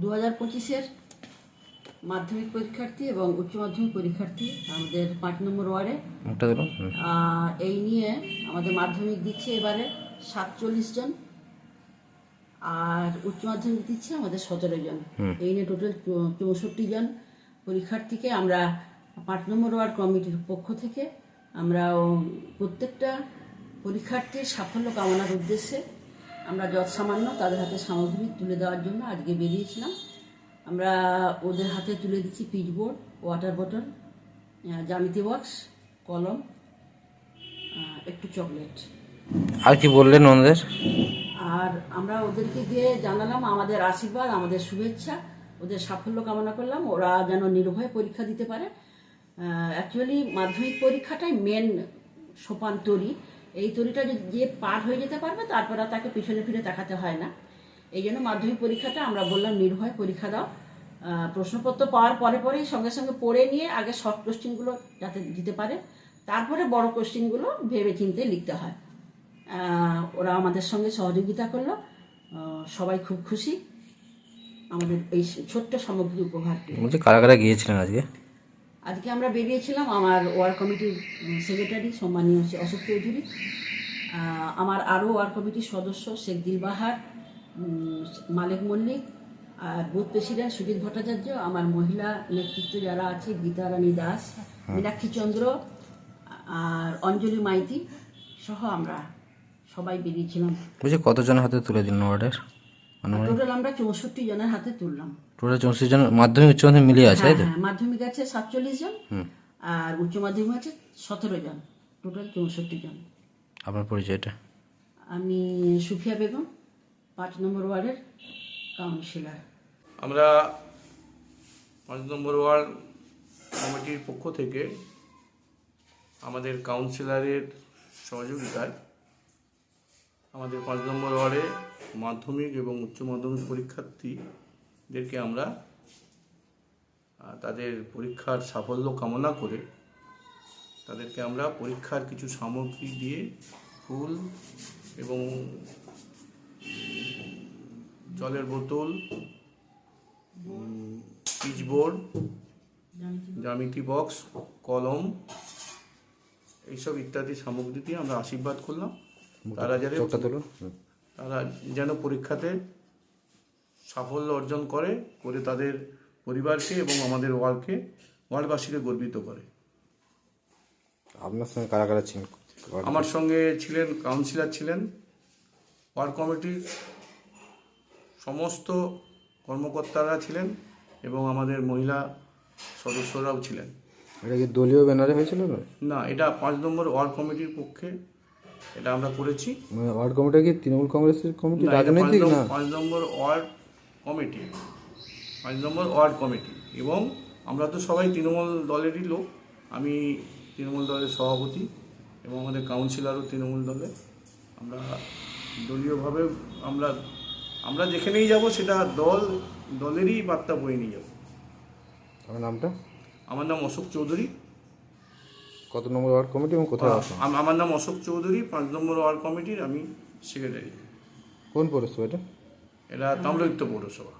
দু হাজার পঁচিশের মাধ্যমিক পরীক্ষার্থী এবং উচ্চ মাধ্যমিক পরীক্ষার্থী আমাদের পাঁচ নম্বর ওয়ার্ডে। এই নিয়ে আমাদের মাধ্যমিক দিচ্ছে এবারে সাতচল্লিশ জন। আর উচ্চ মাধ্যমিক দিচ্ছে আমাদের সতেরো জন। এই নিয়ে টোটাল চৌষট্টি জন পরীক্ষার্থীকে আমরা পাঁচ নম্বর ওয়ার্ড কমিটির পক্ষ থেকে আমরা প্রত্যেকটা পরীক্ষার্থীর সাফল্য কামনার উদ্দেশ্যে আমরা যৎ সামান্য তাদের হাতে সামগ্রী তুলে দেওয়ার জন্য আজকে বেরিয়েছিলাম। আমরা ওদের হাতে তুলে দিচ্ছি পিচবোর্ড ওয়াটার বোতল জ্যামিতি বক্স কলম একটু চকলেট আর কি বললেন ওনাদের? আর আমরা ওদেরকে গিয়ে জানালাম আমাদের আশীর্বাদ আমাদের শুভেচ্ছা ওদের সাফল্য কামনা করলাম। ওরা যেন নির্ভয়ে পরীক্ষা দিতে পারে। অ্যাকচুয়ালি মাধ্যমিক পরীক্ষাটাই মেন সোপান তরি এই তরিটা যে পার হয়ে যেতে পারবে, তারপর তাকে পিছনে ফিরে তাকাতে হয় না। এই জন্য মাধ্যমিক পরীক্ষাটা আমরা বললাম নির্ভয়, পরীক্ষা দাও। প্রশ্নপত্র পাওয়ার পরে পরেই সঙ্গে সঙ্গে পড়ে নিয়ে আগে শর্ট কোশ্চিনগুলো যাতে দিতে পারে, তারপরে বড় কোশ্চিনগুলো ভেবে চিন্তে লিখতে হয়। ওরা আমাদের সঙ্গে সহযোগিতা করল। সবাই খুব খুশি। আমাদের এই ছোট্ট সামগ্রী উপহার। কারা কারা গিয়েছিলেন আজকে? আজকে আমরা বেরিয়েছিলাম আমার ওয়ার্ড কমিটির সেক্রেটারি সম্মানীয় হচ্ছে অশোক চৌধুরী আমার আরও ওয়ার্ড কমিটির সদস্য শেখ দিলবাহার মালেক মল্লিক আর বুথ প্রেসিডেন্ট সুজিত ভট্টাচার্য আমার মহিলা নেতৃত্ব যারা আছে গীতা রানী দাস মীনাক্ষী চন্দ্র আর অঞ্জলি মাইতি সহ আমরা সবাই বেরিয়েছিলাম। বলছি কতজনের হাতে তুলে দিলেন ওয়ার্ডের মানে টোটাল আমরা চৌষট্টি জনের হাতে তুললাম। টোটাল চৌষট্টি জন মাধ্যমিক উচ্চ মাধ্যমিক মিলিয়ে আছে হ্যাঁ তাই তো? হ্যাঁ মাধ্যমিক আছে সাতচল্লিশ জন আর উচ্চ মাধ্যমিক আছে সতেরো জন। টোটাল চৌষট্টি জন। আপনার পরিচয়টা? আমি সুফিয়া বেগম পাঁচ নম্বর ওয়ার্ডের কাউন্সিলর। আমরা পাঁচ নম্বর ওয়ার্ড কমিটির পক্ষ থেকে আমাদের কাউন্সিলরের সহযোগিতায় আমাদের পাঁচ নম্বর ওয়ার্ডে মাধ্যমিক এবং উচ্চ মাধ্যমিক পরীক্ষার্থীদেরকে আমরা তাদের পরীক্ষার সাফল্য কামনা করে তাদেরকে আমরা পরীক্ষার কিছু সামগ্রী দিয়ে ফুল এবং জলের বোতল পিচবোর্ড জ্যামিতি বক্স, কলম, এইসব ইত্যাদি সামগ্রী দিয়ে আমরা আশীর্বাদ করলাম। তারা যেন। তারা পরীক্ষাতে সাফল্য অর্জন করে করে তাদের পরিবারকে এবং আমাদের ওয়ার্ডকে ওয়ার্ডবাসীকে গর্বিত করে। আপনার সঙ্গে কারা কারা ছিলেন? আমার সঙ্গে ছিলেন কাউন্সিলর ছিলেন ওয়ার্ড কমিটির সমস্ত কর্মকর্তারা ছিলেন এবং আমাদের মহিলা সদস্যরাও ছিলেন। এটা কি দলীয় ব্যানারে হয়েছিল না? না এটা পাঁচ নম্বর ওয়ার্ড কমিটির পক্ষে এটা আমরা করেছি। মানে ওয়ার্ড কমিটি কি? তৃণমূল কংগ্রেসের কমিটি? রাজনৈতিক? না। পাঁচ নম্বর ওয়ার্ড কমিটি। পাঁচ নম্বর ওয়ার্ড কমিটি। এবং আমরা তো সবাই তৃণমূল দলেরই লোক। আমি তৃণমূল দলের সভাপতি এবং আমাদের কাউন্সিলরও তৃণমূল দলের আমরা দলীয়ভাবে আমরা আমরা যেখানেই যাব সেটা দল দলেরই বার্তা বয়ে নিয়ে যাব। আমার নামটা? আমার নাম অশোক চৌধুরী। কত নম্বর ওয়ার্ড কমিটি এবং কোথায় আছেন আমার নাম অশোক চৌধুরী পাঁচ নম্বর ওয়ার্ড কমিটির আমি সেক্রেটারি। কোন পৌরসভা এটা? এটা তাম্রলিপ্ত পৌরসভা।